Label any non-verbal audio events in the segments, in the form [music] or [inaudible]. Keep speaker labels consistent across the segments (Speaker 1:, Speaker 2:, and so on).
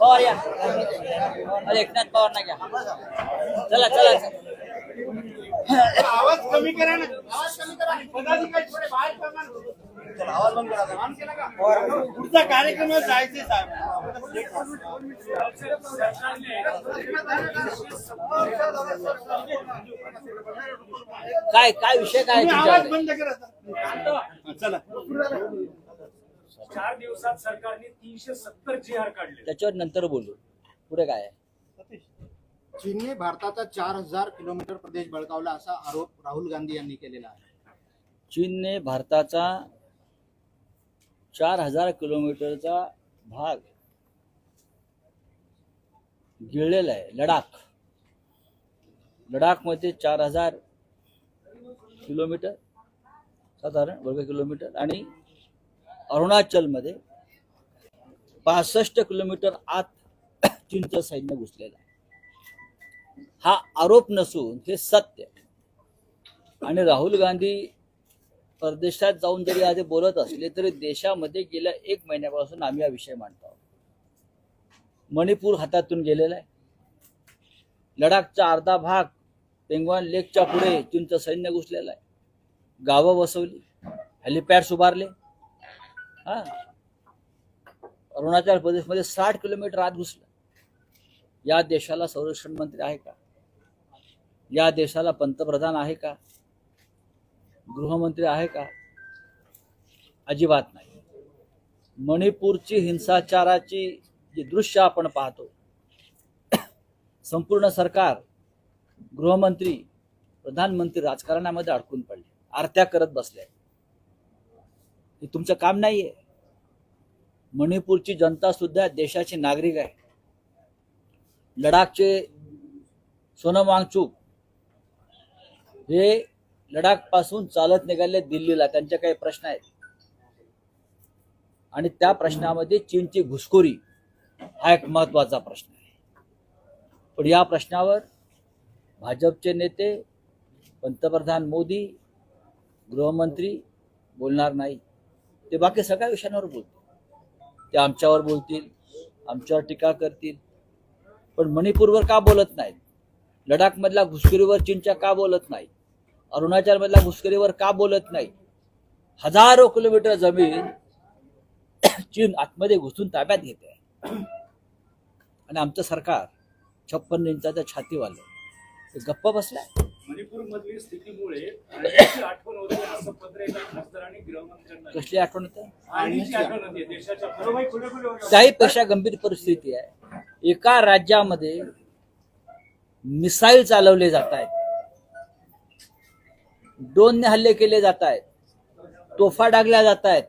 Speaker 1: पवार या अरे एकनाथ पवार ना घ्या चला चला
Speaker 2: आवाज़ कमी करा ना। आवाज़ कमी करा पदाधिकारी थोडे बाहेर करा ना. आवाज़ बंद करा आवाज़ पुढचा कार्यक्रम जायचे
Speaker 1: काय काय विषय काय
Speaker 2: आवाज? बंद करा. चला.
Speaker 3: चार दिवसात सरकारने तीनशे सत्तर जी आर काढले.
Speaker 1: त्याच्यावर नंतर बोलू. पुढे काय आहे?
Speaker 4: चीनने भारताचा चार हजार किलोमीटर प्रदेश बळकावला असा आरोप राहुल गांधी यांनी केलेला आहे.
Speaker 1: चीनने भारताचा चार हजार किलोमीटरचा भाग गिळलेला आहे लडाख. लडाखमध्ये चार हजार किलोमीटर साधारण वर्ग किलोमीटर. आणि अरुणाचलमध्ये पासष्ट किलोमीटर आत [coughs] चीनचं सैन्य घुसलेलं आहे. हा आरोप नसून हे सत्य आणि राहुल गांधी परदेशात जाऊन जरी आज बोलत असले तरी देशामध्ये गेल्या एक महिन्यापासून आम्ही हा विषय मांडतो आहोत. मणिपूर हातातून गेलेला आहे. लडाखचा अर्धा भाग पेंगॉन लेकच्या पुढे चीनचं सैन्य घुसलेलं आहे. गावं वसवली हेलिपॅड्स उभारले हा. अरुणाचल प्रदेशमध्ये साठ किलोमीटर आत घुसलं. या देशाला संरक्षण मंत्री आहे का? या देशाला पंतप्रधान आहे का? गृहमंत्री आहे का? अजिबात नाही. मणिपूरची हिंसाचाराची जी दृश्य आपण पाहतो संपूर्ण सरकार गृहमंत्री प्रधानमंत्री राजकारणामध्ये अडकून पडले. आरत्या करत बसले. हे तुमचं काम नाहीये. मणिपूरची जनता सुद्धा देशाचे नागरिक आहे. लडाखचे सोनमवांगचूक हे लडाखपासून चालत निघाले दिल्लीला. त्यांचे काही प्रश्न आहेत. आणि त्या प्रश्नामध्ये चीनची घुसखोरी हा एक महत्त्वाचा प्रश्न आहे. पण या प्रश्नावर भाजपचे नेते पंतप्रधान मोदी गृहमंत्री बोलणार नाही. ते बाकी सगळ्या विषयांवर बोलतील. ते आमच्यावर बोलतील आमच्यावर टीका करतील. पण मणिपूरवर का बोलत नाहीत? लडाखमधल्या घुसखोरीवर चीनच्या का बोलत नाही अरुणाचलमधल्या घुसखोरीवर का बोलत नाही हजारो किलोमीटर जमीन [clears throat] चीन आतमध्ये घुसून ताब्यात घेते आणि आमचं सरकार छप्पन इंचाच्या छातीवालं गप्प बसलाय
Speaker 3: मणिपूर मधली स्थितीमुळे आठवण होते असं पत्र एका खासदारांनी गृहमंत्र्यांना लिहिलं.
Speaker 1: कसली आठवण
Speaker 3: होते?
Speaker 1: त्याहीपेक्षा गंभीर परिस्थिती आहे? एका राज्यामध्ये मिसाईल चालवले जात आहेत. ड्रोनने हल्ले केले जात आहेत. तोफा डागल्या जात आहेत.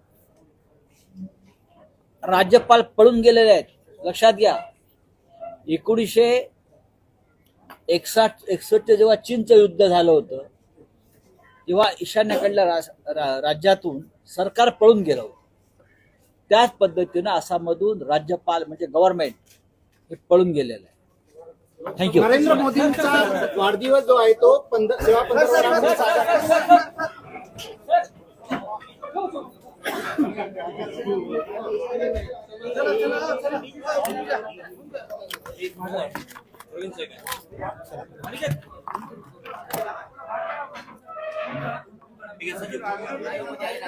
Speaker 1: राज्यपाल पळून गेलेले आहेत. लक्षात घ्या. एकोणीसशे एकसष्ट एकसष्ट जेव्हा चीनचं युद्ध झालं होतं तेव्हा ईशान्येकडल्या रा- राज्यातून सरकार पळून गेलं होतं. त्याच पद्धतीनं आसाममधून राज्यपाल म्हणजे गव्हर्नमेंट हे पळून गेलेलं आहे. थँक्यू
Speaker 4: नरेंद्र मोदींचा वाढदिवस जो आहे तो पंध-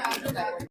Speaker 4: Gracias.